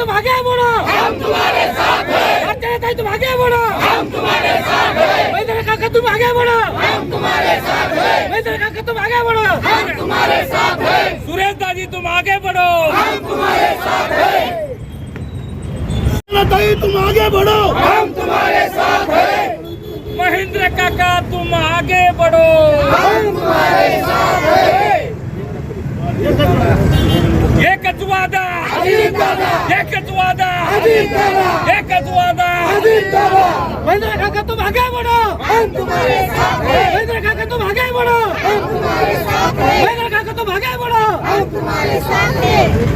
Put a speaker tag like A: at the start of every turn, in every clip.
A: तुम आगे बढ़ो हम तुम्हारे साथ हैं। अर्चना तुम आगे बढ़ो हम तुम्हारे साथ हैं। महेंद्र काका तुम आगे बढ़ो हम तुम्हारे साथ हैं। महेंद्र काका तुम आगे बढ़ो हम तुम्हारे साथ हैं। सुरेश दादी तुम आगे बढ़ो हम तुम्हारे साथ हैं। तुम आगे बढ़ो हम तुम्हारे साथ हैं। महेंद्र काका तुम आगे बढ़ो हम तुम्हारे साथ हैं एकच वादा एकच वादा एकच वादा महेंद्र काका तुम आगे बढ़ो हम तुम्हारे साथ हैं महेंद्र काका तुम आगे बढ़ो हम तुम्हारे साथ हैं महेंद्र काका तुम आगे बढ़ो हम तुम्हारे साथ हैं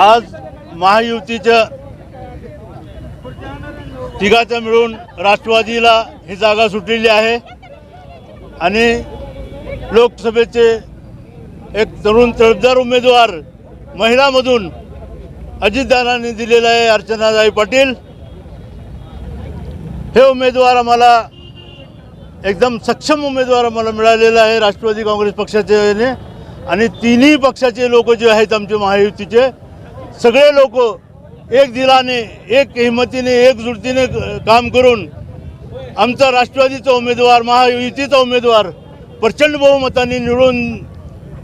B: आज महायुतीचं तिघाचं मिळून राष्ट्रवादीला ही जागा सुटलेली आहे. आणि लोकसभेचे एक तरुण तळपदार उमेदवार महिलामधून अजितदादांनी दिलेलं आहे अर्चनादाई पाटील. हे उमेदवार आम्हाला एकदम सक्षम उमेदवार आम्हाला मिळालेला आहे राष्ट्रवादी काँग्रेस पक्षाच्या आणि तिन्ही पक्षाचे लोक जे आहेत आमचे महायुतीचे. सगळे लोक एक दिलाने एक हिमतीने एकजुटीने काम करून आमचा राष्ट्रवादीचा उमेदवार महायुतीचा उमेदवार प्रचंड बहुमताने निवडून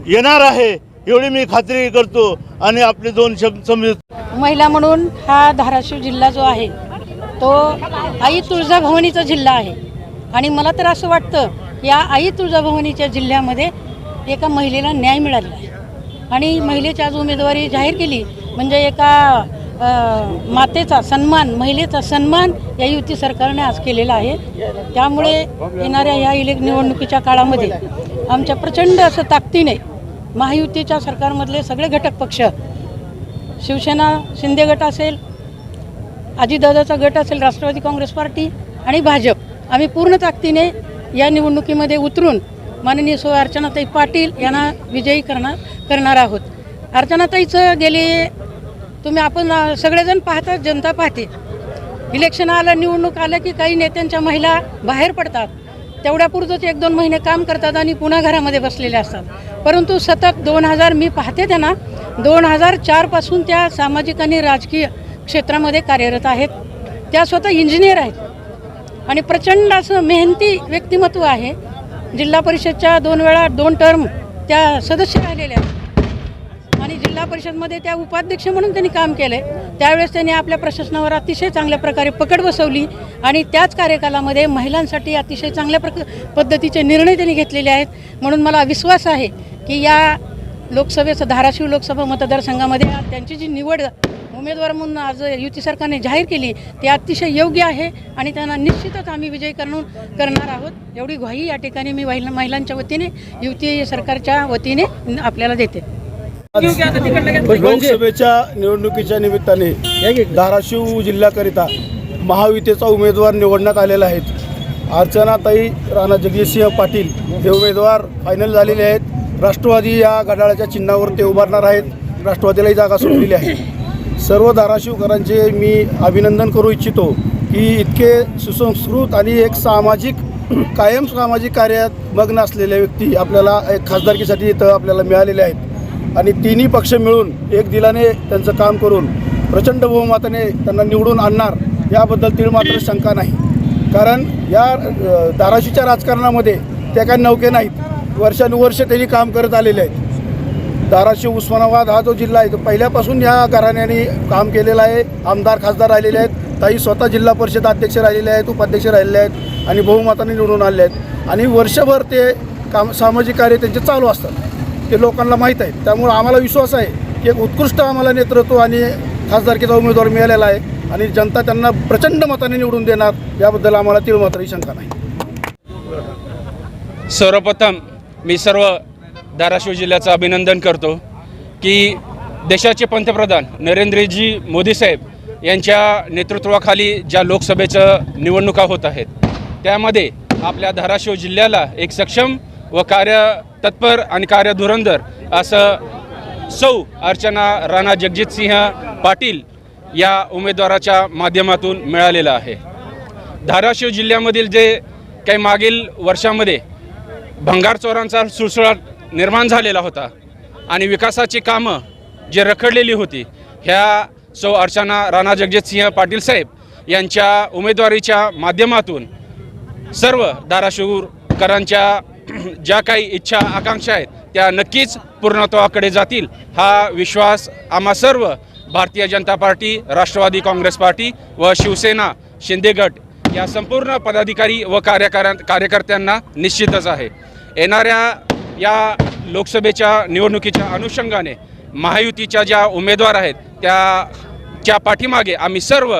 B: येणार आहे एवढी मी खात्री करतो आणि आपले दोन शब्द समजत.
C: महिला म्हणून हा धाराशिव जिल्हा जो आहे तो आई तुळजाभवानीचा जिल्हा आहे. आणि मला तर असं वाटतं या आई तुळजाभवानीच्या जिल्ह्यामध्ये एका महिलेला न्याय मिळालेला आहे. आणि महिलेची आज उमेदवारी जाहीर केली म्हणजे एका मातेचा सन्मान महिलेचा सन्मान या युती सरकारने आज केलेला आहे. त्यामुळे येणाऱ्या या इलेक् निवडणुकीच्या काळामध्ये आमच्या प्रचंड असं ताकदीने महायुतीच्या सरकारमधले सगळे घटक पक्ष शिवसेना शिंदे गट असेल अजितदादाचा गट असेल राष्ट्रवादी काँग्रेस पार्टी आणि भाजप आम्ही पूर्ण ताकदीने या निवडणुकीमध्ये उतरून माननीय सो अर्चनाताई पाटील यांना विजयी करणार करणार आहोत. अर्चनाताईचं गेले तुम्ही आपण सगळेजण पाहतात जनता पाहते. इलेक्शन आलं निवडणूक आलं की काही नेत्यांच्या महिला बाहेर पडतात. तेवढ्यापुरतंच एक दोन महिने काम करतात आणि पुन्हा घरामध्ये बसलेले असतात. परंतु सतत दोन हजार मी पाहते त्यांना दोन हजार चारपासून त्या सामाजिक आणि राजकीय क्षेत्रामध्ये कार्यरत आहेत. त्या स्वतः इंजिनियर आहेत. आणि प्रचंड असं मेहनती व्यक्तिमत्व आहे. जिल्हा परिषदच्या दोन वेळा दोन टर्म त्या सदस्य राहिलेल्या आहेत. जिल्हा परिषदमध्ये त्या उपाध्यक्ष म्हणून त्यांनी काम केलंय. त्यावेळेस त्यांनी आपल्या प्रशासनावर अतिशय चांगल्या प्रकारे पकड बसवली आणि त्याच कार्यकालामध्ये महिलांसाठी अतिशय चांगल्या प्रक पद्धतीचे निर्णय त्यांनी घेतलेले आहेत. म्हणून मला विश्वास आहे की या लोकसभेचं धाराशिव लोकसभा मतदारसंघामध्ये आज त्यांची जी निवड उमेदवार म्हणून आज युती सरकारने जाहीर केली ते अतिशय योग्य आहे आणि त्यांना निश्चितच आम्ही विजय करून करणार आहोत. एवढी ग्वाही या ठिकाणी मी महिला महिलांच्या वतीने युती सरकारच्या वतीने आपल्याला देते.
D: लोकसभेच्या निवडणुकीच्या निमित्ताने धाराशिव जिल्ह्याकरिता महायुतीचा उमेदवार निवडण्यात आलेला आहेत अर्चनाताई राणा जगदीशसिंह पाटील हे उमेदवार फायनल झालेले आहेत. राष्ट्रवादी या घड्याळाच्या चिन्हावर ते उभारणार आहेत. राष्ट्रवादीलाही जागा सुटलेली आहे. सर्व धाराशिवकरांचे मी अभिनंदन करू इच्छितो की इतके सुसंस्कृत आणि एक सामाजिक कायम सामाजिक कार्यात मग्न असलेल्या व्यक्ती आपल्याला एक खासदारकीसाठी इथं आपल्याला मिळालेले आहेत. आणि तिन्ही पक्ष मिळून एक दिलाने त्यांचं काम करून प्रचंड बहुमताने त्यांना निवडून आणणार याबद्दल तीळ मात्र शंका नाही. कारण या धाराशीच्या धाराशिवच्या राजकारणामध्ये त्या काही नौके नाहीत. वर्षानुवर्ष त्यांनी काम करत आलेले आहेत. धाराशिव उस्मानाबाद हा जो जिल्हा आहे तो पहिल्यापासून या घराण्याने काम केलेलं आहे. आमदार खासदार राहिलेले आहेत. ताई स्वतः जिल्हा परिषद अध्यक्ष राहिलेले आहेत उपाध्यक्ष राहिलेले आहेत आणि बहुमताने निवडून आलेले आहेत. आणि वर्षभर ते काम सामाजिक कार्य त्यांचे चालू असतात. ते लोकांना माहीत आहे. त्यामुळं आम्हाला विश्वास आहे की एक उत्कृष्ट आम्हाला नेतृत्व आणि खासदारकीचा उमेदवार मिळालेला आहे आणि जनता त्यांना प्रचंड मताने निवडून देणार याबद्दल आम्हाला तीळ मात्रही शंका नाही.
E: सर्वप्रथम मी सर्व धाराशिव जिल्ह्याचं अभिनंदन करतो की देशाचे पंतप्रधान नरेंद्रजी मोदी साहेब यांच्या नेतृत्वाखाली ज्या लोकसभेचं निवडणुका होत आहेत त्यामध्ये आपल्या धाराशिव जिल्ह्याला एक सक्षम व कार्य तत्पर आणि कार्यधुरंदर असं सौ अर्चना राणा जगजितसिंह पाटील या उमेदवाराच्या माध्यमातून मिळालेलं आहे. धाराशिव जिल्ह्यामधील जे काही मागील वर्षामध्ये भंगार चोरांचा सुळसुळाट निर्माण झालेला होता आणि विकासाची कामं जे रखडलेली होती ह्या सौ अर्चना राणा जगजितसिंह पाटील साहेब यांच्या उमेदवारीच्या माध्यमातून सर्व धाराशिवकरांच्या ज्या काही इच्छा आकांक्षा आहेत त्या नक्कीच पूर्णत्वाकडे जातील. हा विश्वास आम्हा सर्व Bharatiya Janata party Rashtravadi Congress party व शिवसेना शिंदे गट या संपूर्ण पदाधिकारी व कार्यकारा कार्यकर्त्यांना निश्चितच आहे. येणाऱ्या या लोकसभेच्या निवडणुकीच्या अनुषंगाने महायुतीच्या ज्या उमेदवार आहेत त्याच्या पाठीमागे आम्ही सर्व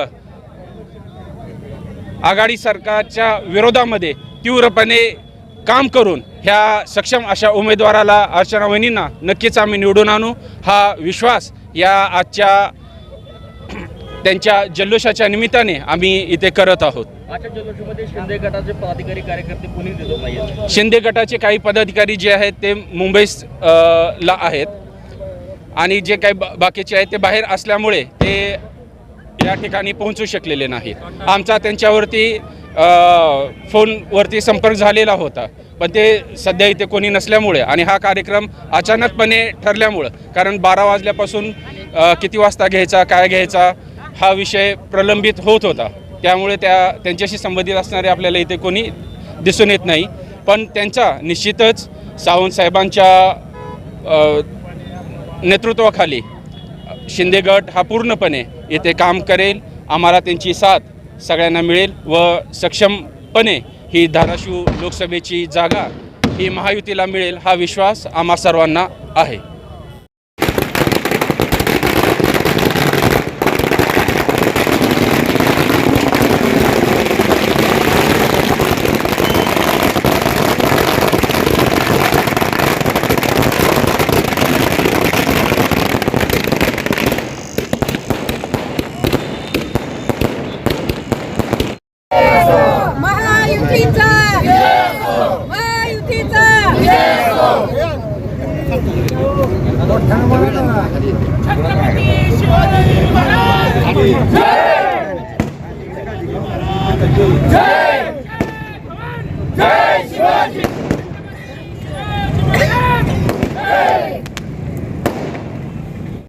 E: आघाडी सरकारच्या विरोधामध्ये तीव्रपणे काम करून ह्या सक्षम अशा उमेदवाराला अर्चना वहिनींना नक्कीच आम्ही निवडून आणू. हा विश्वास या आजच्या त्यांच्या जल्लोषाच्या निमित्ताने आम्ही इथे करत आहोत.
F: शिंदे गटाचे पदाधिकारी कार्यकर्ते
E: शिंदे गटाचे काही पदाधिकारी जे आहेत ते मुंबईस ला आहेत. आणि जे काही बाकीचे आहेत ते बाहेर असल्यामुळे ते या ठिकाणी पोहोचू शकलेले नाहीत. आमचा त्यांच्यावरती फोनवरती संपर्क झालेला होता. पण ते सध्या इथे कोणी नसल्यामुळे आणि हा कार्यक्रम अचानकपणे ठरल्यामुळं कारण बारा वाजल्यापासून किती वाजता घ्यायचा काय घ्यायचा हा विषय प्रलंबित होत होता. त्यामुळे त्या त्यांच्याशी संबंधित असणारे आपल्याला इथे कोणी दिसून येत नाही. पण त्यांचा निश्चितच सावंतसाहेबांच्या नेतृत्वाखाली शिंदेगड हा पूर्णपणे इथे काम करेल. आम्हाला त्यांची साथ सगळ्यांना मिळेल व सक्षमपणे ही धाराशिव लोकसभेची जागा ही महायुतीला मिळेल हा विश्वास आम्हा सर्वांना आहे.
A: जय